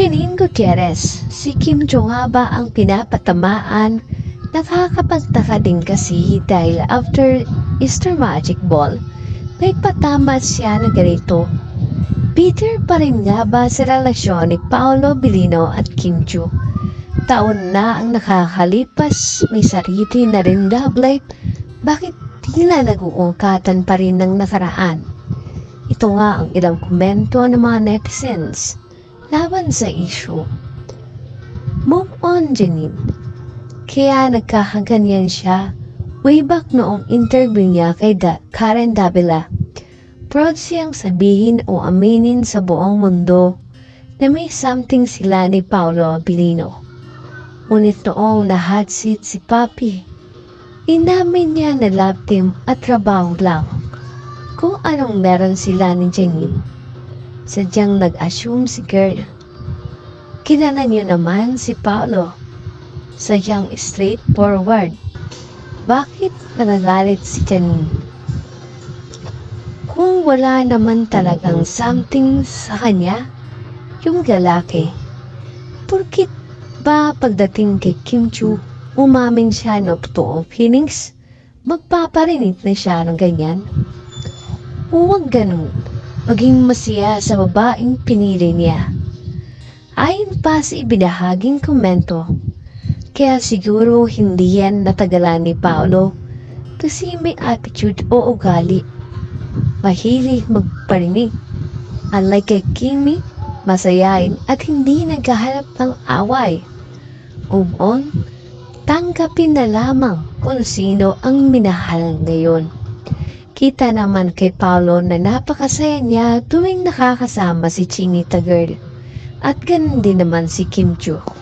Janine Gutierrez, si Kim Jong ba ang pinapatamaan? Nakakapagtaka din kasi dahil after Easter Magic Ball, may patama siya na ganito. Bitter pa rin nga ba sa relasyon ni Paolo Bilino at Kim Joo? Taon na ang nakakalipas, may sarili na rin love life, bakit tila nag-uungkatan pa rin ng nakaraan? Ito nga ang ilang komento ng mga netizens laban sa issue. Move on, Janine. Kaya nagkakaganyan siya way back noong interview niya kay da Karen Davila. Proud siyang sabihin o aminin sa buong mundo na may something sila ni Paolo Abilino. Ngunit noong na-hot seat si Papi, inamin niya na love team at trabaho lang. Kung anong meron sila ni Janine. Sadyang nag-assume si girl. Kilala niyo naman si Paolo. Sadyang straightforward. Bakit nagagalit si Janine? Kung wala naman talagang something sa kanya, yung lalaki, porkit ba pagdating kay Kim Chu, umamin siya ng totoong feelings, magpaparinig na siya ng ganyan? Huwag ganun. Maging masaya sa babaeng pinili niya. Ayon pa sa ibinahaging komento, kaya siguro hindi yan natagalan ni Paolo kasi may attitude o ugali. Mahilig magparinig. Unlike kay Kimi, masayain at hindi naghahanap ng away. Move on, tanggapin na lamang kung sino ang minahal ngayon. Kita naman kay Paolo na napakasaya niya tuwing nakakasama si Chinita Girl. At ganun din naman si Kim Joo.